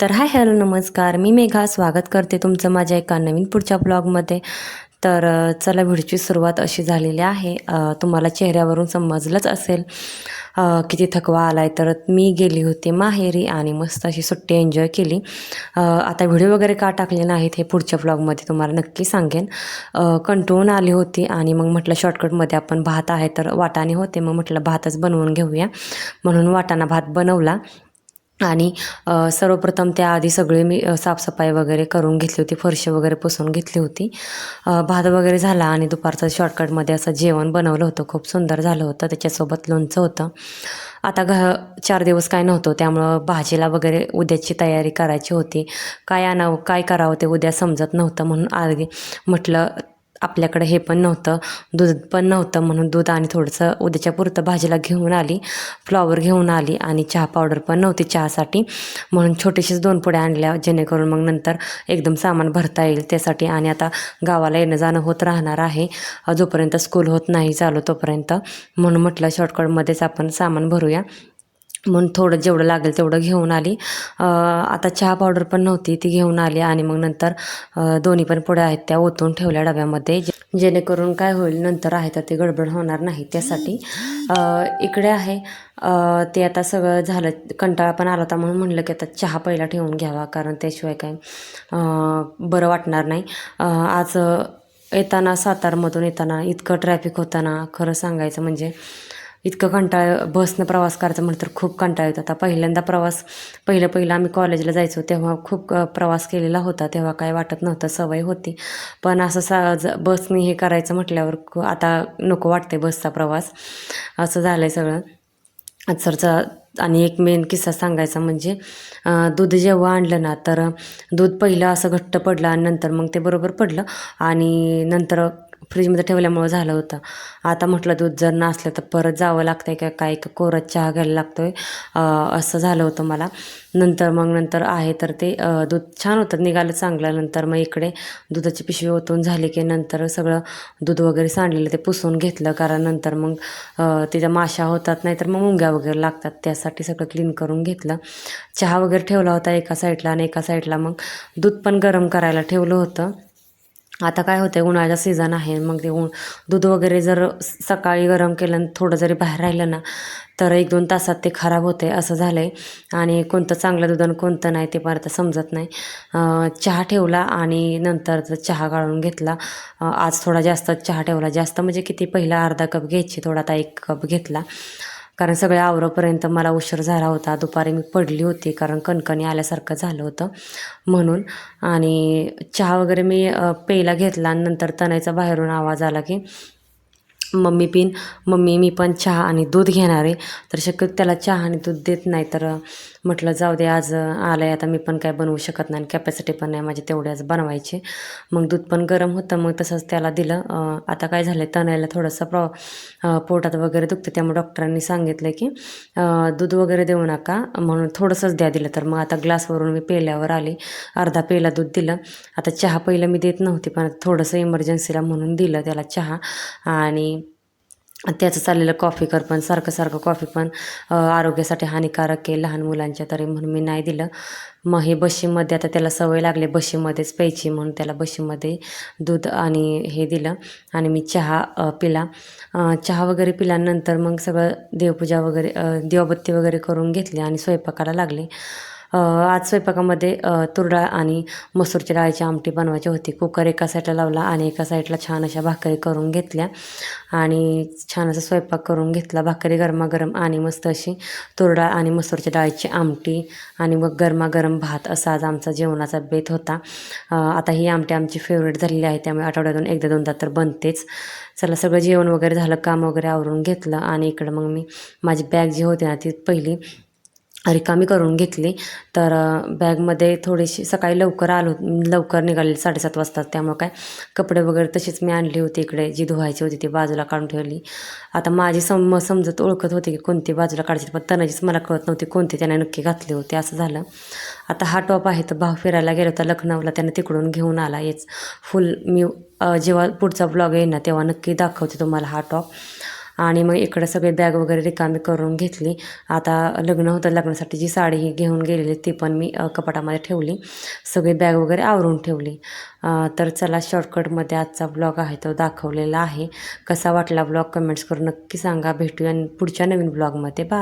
तर hi hello नमस्कार. मी मेघा. स्वागत करते तुमचं माझ्या एका नवीन पुढच्या ब्लॉगमध्ये. तर चला व्हिडिओची सुरुवात अशी झालेली आहे. तुम्हाला चेहऱ्यावरून समजलंच असेल किती थकवा आला आहे तर मी गेली होती माहेरी आणि मस्त अशी सुट्टी एन्जॉय केली. आता व्हिडिओ वगैरे का टाकले नाहीत हे पुढच्या ब्लॉगमध्ये तुम्हाला नक्की सांगेन. कंटून आली होती आणि मग म्हटलं शॉर्टकटमध्ये आपण भात आहे तर वाटाणे होते. मग म्हटलं भातच बनवून घेऊया. म्हणून वाटाणा भात बनवला. आणि सर्वप्रथम त्याआधी सगळे मी साफसफाई वगैरे करून घेतली होती. फरशी वगैरे पुसून घेतली होती. भात वगैरे झाला आणि दुपारचं शॉर्टकटमध्ये असं जेवण बनवलं होतं. खूप सुंदर झालं होतं. त्याच्यासोबत लोणचं होतं. आता घ चार दिवस काय नव्हतं. त्यामुळं भाजीला वगैरे उद्याची तयारी करायची होती. काय आणावं काय करावं ते उद्या समजत नव्हतं म्हणून आधी म्हटलं आपल्याकडे हे पण नव्हतं दूध पण नव्हतं म्हणून दूध आणि थोडंसं उद्याच्या पुरतं भाजीला घेऊन आली फ्लॉवर घेऊन आली आणि चहा पावडर पण नव्हती चहासाठी. म्हणून छोटीशीच दोन पुड्या आणल्या जेणेकरून मग नंतर एकदम सामान भरता येईल त्यासाठी आणि आता गावाला येणं जाणं होत राहणार आहे. जोपर्यंत स्कूल होत नाही चालू तोपर्यंत. म्हणून म्हटलं शॉर्टकटमध्येच आपण सामान भरूया. म्हणून थोडं जेवढं लागेल तेवढं घेऊन आली. आता चहा पावडर पण नव्हती ती घेऊन आली आणि मग नंतर दोन्ही पण पुढे आहेत त्या ओतून ठेवल्या डब्यामध्ये. जेणेकरून काय होईल नंतर आहे तर ते गडबड होणार नाही त्यासाठी. इकडे आहे. ते आता सगळं झालं कंटाळा पण आला होता म्हणून म्हणलं की आता चहा पहिला ठेवून घ्यावा कारण त्याशिवाय काय बरं वाटणार नाही. आज येताना सातारमधून येताना इतकं ट्रॅफिक होताना खरं सांगायचं म्हणजे इतकं कंटाळ बसनं प्रवास करायचं म्हटलं तर खूप कंटाळ येतो. आता पहिल्यांदा प्रवास पहिलं पहिलं आम्ही कॉलेजला जायचो तेव्हा खूप प्रवास केलेला होता तेव्हा काय वाटत नव्हतं सवय होती. पण असं सा बसने हे करायचं म्हटल्यावर क- आता नको वाटते बसचा प्रवास. असं झालं आहे सगळं. सरचा आणि एक मेन किस्सा सांगायचा म्हणजे दूध जेव्हा आणलं ना तर दूध पहिलं असं घट्ट पडलं आणि नंतर मग ते बरोबर पडलं. आणि नंतर फ्रीजमध्ये ठेवल्यामुळं झालं होतं. आता म्हटलं दूध जर नसलं तर परत जावं लागतं आहे का काय? का कोरत चहा घ्यायला लागतो आहे असं झालं होतं मला. नंतर मग नंतर आहे तर ते दूध छान होतं. निघालं चांगलं नंतर मग इकडे दुधाची पिशवी ओतून झाली की नंतर सगळं दूध वगैरे सांडलेलं ते पुसून घेतलं. कारण नंतर मग अ, माशा होतात नाहीतर मग मुंग्या वगैरे लागतात. त्यासाठी सगळं क्लीन करून घेतलं. चहा वगैरे ठेवला होता एका साईडला आणि एका साईडला मग दूध पण गरम करायला ठेवलं होतं. आता काय होतं आहे उन्हाळ्याचा सीझन आहे मग ते ऊन दूध वगैरे जर सकाळी गरम केलं आणि थोडं जरी बाहेर राहिलं ना तर एक दोन तासात ते खराब होते असं झालं आहे आणि कोणतं चांगलं दूध आणि कोणतं नाही ते पण समजत नाही. चहा ठेवला आणि नंतर चहा गाळून घेतला. आज थोडा जास्त चहा ठेवला. जास्त म्हणजे किती पहिला अर्धा कप घ्यायची थोडा आता एक कप घेतला. कारण सगळ्या आवरापर्यंत मला उशीर झाला होता. दुपारी मी पडली होती कारण कणकणी आल्यासारखं झालं होतं म्हणून. आणि चहा वगैरे मी पेला प्यायला घेतला आणि नंतर तणायचा बाहेरून आवाज आला की मम्मी पिन मम्मी मी पण चहा आणि दूध घेणार आहे. तर शक्यतो त्याला चहा आणि दूध देत नाही तर म्हटलं जाऊ दे आज आलं आहे आता मी पण काय बनवू शकत नाही कॅपॅसिटी पण नाही माझी तेवढी आज बनवायची. मग दूध पण गरम होतं मग तसंच त्याला दिलं. आता काय झालं तणायला थोडंसं प्रॉ पोटात वगैरे दुखतं त्यामुळे डॉक्टरांनी सांगितलं की दूध वगैरे देऊ नका म्हणून थोडंसंच द्या दिलं. तर मग आता ग्लासवरून मी पेल्यावर आली अर्धा पेला दूध दिलं. आता चहा पहिलं मी देत नव्हती पण थोडंसं इमर्जन्सीला म्हणून दिलं त्याला चहा. आणि त्याचं चाललेलं कॉफी कर पण सारखं सारखं कॉफी पण आरोग्यासाठी हानिकारक आहे लहान मुलांच्या तरी म्हणून मी नाही दिलं. मग हे बशीमध्ये आता त्याला सवय लागली बशीमध्येच प्यायची म्हणून त्याला बशीमध्ये दूध आणि हे दिलं आणि मी चहा पिला. चहा वगैरे पिल्यानंतर मग सगळं देवपूजा वगैरे देवबत्ती वगैरे करून घेतली आणि स्वयंपाकाला लागले. आज स्वयंपाकामध्ये तुरडाळ आणि मसूरच्या डाळीची आमटी बनवायची होती. कुकर एका साईडला लावला आणि एका साईडला छान अशा भाकरी करून घेतल्या. आणि छान असा स्वयंपाक करून घेतला. भाकरी गरमागरम आणि मस्त अशी तुरडाळ आणि मसूरच्या डाळीची आमटी आणि मग गरमागरम भात असा आज आमचा जेवणाचा बेत होता. आता ही आमटी आमची फेवरेट झालेली आहे. त्यामुळे आठवड्यातून एकदा दोनदा तर बनतेच. चला सगळं जेवण वगैरे झालं काम वगैरे आवरून घेतलं आणि इकडं मग मी माझी बॅग जी होती ना ती पहिली रिकामी करून घेतली. तर बॅगमध्ये थोडीशी सकाळी लवकर आलो लवकर निघाले साडेसात वाजता. त्यामुळे काय कपडे वगैरे तशीच मी आणली होती इकडे. जी धुवायची होती ती बाजूला काढून ठेवली. आता माझी सम समजत ओळखत होती की कोणती बाजूला काढायची पण तनाचीच मला कळत नव्हती कोणती त्याने नक्की घातली होती असं झालं. आता हा टॉप आहे तर भाव फिरायला गेलो होता लखनौला. त्यानं तिकडून घेऊन आला. हेच फुल मी जेव्हा पुढचा ब्लॉग येईल ना तेव्हा नक्की दाखवते तुम्हाला हा टॉप. आणि मग इकडं सगळे बॅग वगैरे रिकामी करून घेतली. आता लग्न होतं लग्नासाठी जी साडी ही घेऊन गेलेली ती पण मी कपाटामध्ये ठेवली. सगळी बॅग वगैरे आवरून ठेवली. तर चला शॉर्टकटमध्ये आजचा ब्लॉग आहे तो दाखवलेला आहे. कसा वाटला ब्लॉग कमेंट्स करून नक्की सांगा. भेटूया पुढच्या नवीन ब्लॉगमध्ये बा